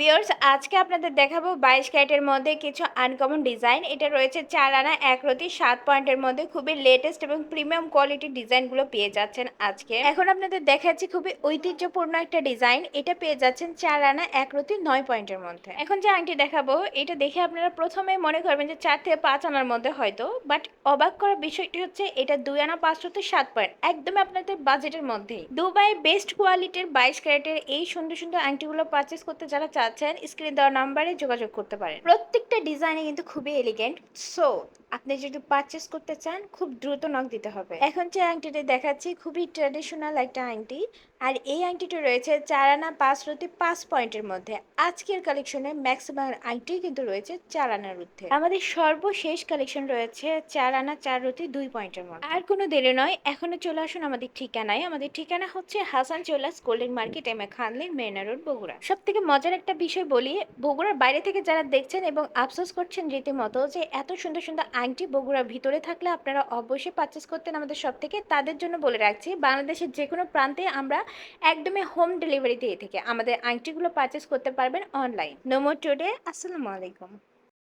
Viewers, আজকে আপনাদের দেখাবো বাইশ ক্যারেটের মধ্যে কিছু আনকমন ডিজাইন এটা রয়েছে চার আনা, এক রতি, সাত পয়েন্টের মধ্যে খুবই লেটেস্ট এবং প্রিমিয়াম কোয়ালিটির ডিজাইনগুলো পেয়ে যাচ্ছেন আজকে। এখন আপনাদের দেখাচ্ছি খুবই ঐতিহ্যপূর্ণ একটা ডিজাইন এটা পেয়ে যাচ্ছেন চার আনা, এক রতি, নয় পয়েন্টের মধ্যে। এখন যে আংটি দেখাবো, এটা দেখে আপনারা প্রথমে মনে করবেন যে চার থেকে পাঁচ আনার মধ্যে হয়তো বাট অবাক করার বিষয়টি হচ্ছে এটা দুই আনা, পাঁচ রতি, সাত পয়েন্ট। একদম আপনাদের বাজেটের মধ্যেই। দুবাই বেস্ট কোয়ালিটির বাইশ ক্যারেটের এই সুন্দর সুন্দর আংটিগুলো পারচেস করতে যারা চাচ্ছেন স্ক্রিনে দেওয়া নাম্বারে যোগাযোগ করতে পারেন। প্রত্যেকটা ডিজাইনে কিন্তু খুবই এলিগেন্ট সো আপনি যদি পারচেস করতে চান, খুব দ্রুত নক দিতে হবে। এখন যে আংটিটা দেখাচ্ছি, খুবই ট্র্যাডিশনাল একটা আংটি। আর এই আংটিটা রয়েছে চার আনা পাঁচ রতি পাঁচ পয়েন্টের মধ্যে। আজকের কালেকশনে ম্যাক্সিমাম আংটি কিন্তু রয়েছে চার আনার ঊর্ধ্বে আমাদের সর্বশেষ কালেকশন রয়েছে চার আনা চার রতি দুই পয়েন্টের মধ্যে। আর কোনো দেরি নয়, এখনও চলে আসুন আমাদের ঠিকানায়। আমাদের ঠিকানা হচ্ছে হাসান চোলাস গোল্ডেন মার্কেট, এম এ খানলিন, মেরিনা রোড, বগুড়া। সব থেকে মজার একটা বিষয় বলি, বগুড়ার বাইরে থেকে যারা দেখছেন এবং আফসোস করছেন রীতিমতো যে এত সুন্দর সুন্দর আংটি বগুড়ার ভিতরে থাকলে আপনারা অবশ্যই পারচেস করতেন আমাদের সব থেকে, তাদের জন্য বলে রাখছি, বাংলাদেশের যে কোনো প্রান্তে আমরা একদমই হোম ডেলিভারি দিয়ে থেকে। আমাদের আংটিগুলো পারচেস করতে পারবেন অনলাইন নোমো টুডে আসসালামু আলাইকুম।